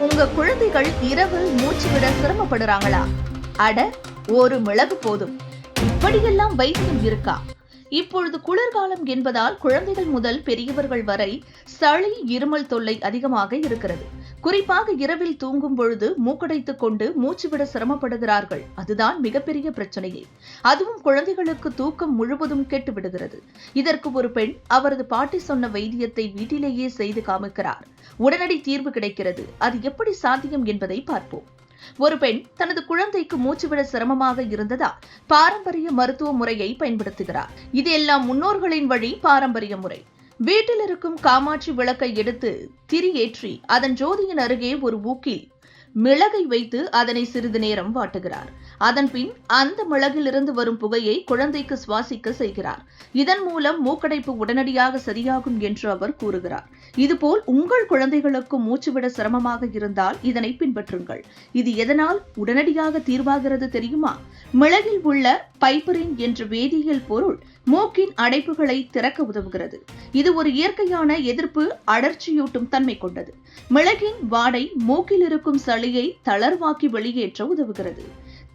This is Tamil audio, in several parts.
உங்க குழந்தைகள் இரவு மூச்சு விட சிரமப்படுறாங்களா? அட ஒரு மிளகு போதும். இப்படியெல்லாம் வைத்தியம் இருக்கா? இப்பொழுது குளிர்காலம் என்பதால் குழந்தைகள் முதல் பெரியவர்கள் வரை சளி இருமல் தொல்லை அதிகமாக இருக்கிறது. குறிப்பாக இரவில் தூங்கும் பொழுது மூக்கடைத்துக் கொண்டு மூச்சுவிட சிரமப்படுகிறார்கள். அதுதான் மிகப்பெரிய பிரச்சனையே. அதுவும் குழந்தைகளுக்கு தூக்கம் முழுவதும் கெட்டு விடுகிறது இதற்கு ஒரு பெண் அவரது பாட்டி சொன்ன வைத்தியத்தை வீட்டிலேயே செய்து காமிக்கிறார். உடனடி தீர்வு கிடைக்கிறது. அது எப்படி சாத்தியம் என்பதை பார்ப்போம். ஒரு பெண் தனது குழந்தைக்கு மூச்சுவிட சிரமமாக இருந்ததால் பாரம்பரிய மருத்துவ முறையை பயன்படுத்துகிறார். இது எல்லாம் முன்னோர்களின் வழி பாரம்பரிய முறை. வீட்டில் இருக்கும் காமாட்சி விளக்கை எடுத்து திரியேற்றி அதன் ஜோதியின் அருகே ஒரு ஊக்கில் மிளகை வைத்து அதனை சிறிது நேரம் வாட்டுகிறார். அதன்பின் அந்த மிளகிலிருந்து வரும் புகையை குழந்தைக்கு சுவாசிக்க செய்கிறார். இதன் மூலம் மூக்கடைப்பு உடனடியாக சரியாகும் என்று அவர் கூறுகிறார். இதுபோல் உங்கள் குழந்தைகளுக்கு மூச்சுவிட சிரமமாக இருந்தால் இதனை பின்பற்றுங்கள். இது எதனால் உடனடியாக தீர்வாகிறது தெரியுமா? மிளகில் உள்ள பைப்பரின் என்ற வேதியியல் பொருள் மூக்கின் அடைப்புகளை திறக்க உதவுகிறது. இது ஒரு இயற்கையான எதிர்ப்பு அடர்ச்சியூட்டும் தன்மை கொண்டது. மிளகின் வாடை மூக்கில் இருக்கும் சளியை தளர்வாக்கி வெளியேற்ற உதவுகிறது.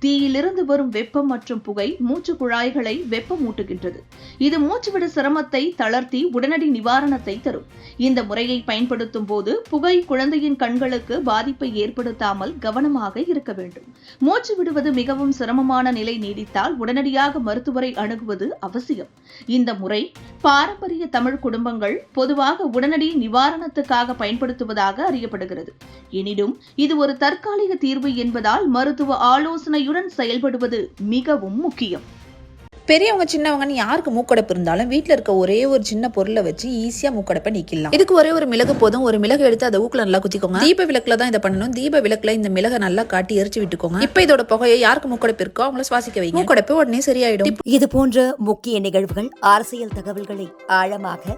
தீயிலிருந்து வரும் வெப்பம் மற்றும் புகை மூச்சு குழாய்களை வெப்பமூட்டுகின்றது. இது மூச்சுவிட சிரமத்தை தளர்த்தி உடனடி நிவாரணத்தை தரும். இந்த முறையை பயன்படுத்தும் போது புகை குழந்தையின் கண்களுக்கு பாதிப்பை ஏற்படுத்தாமல் கவனமாக இருக்க வேண்டும். மூச்சு விடுவது மிகவும் சிரமமான நிலை நீடித்தால் உடனடியாக மருத்துவரை அணுகுவது அவசியம். இந்த முறை பாரம்பரிய தமிழ் குடும்பங்கள் பொதுவாக உடனடி நிவாரணத்துக்காக பயன்படுத்துவதாக அறியப்படுகிறது. எனினும் இது ஒரு தற்காலிக தீர்வு என்பதால் மருத்துவ ஆலோசனையுடன் செயல்படுவது மிகவும் முக்கியம். பெரியவங்க சின்னவங்கன்னு யாருக்கு மூக்கடைப்பு இருந்தாலும் வீட்டில் இருக்க ஒரே ஒரு சின்ன பொருளை வச்சு ஈஸியாக மூக்கடைப்பை நீக்கலாம் இதுக்கு ஒரே ஒரு மிளகு போதும். ஒரு மிளகு எடுத்து அதை ஊக்கில் நல்லா குத்திக்கோங்க. தீப விளக்குல தான் இதை பண்ணணும். தீப விளக்குல இந்த மிளகை நல்லா காட்டி எரிச்சு விட்டுக்கோங்க. இப்போ இதோட புகையை யாருக்கு மூக்கடைப்பு இருக்கோ அவங்கள சுவாசிக்க வைங்க. மூக்கடைப்பு உடனே சரியாயிடும். இது போன்ற முக்கிய நிகழ்வுகள் அரசியல் தகவல்களை ஆழமாக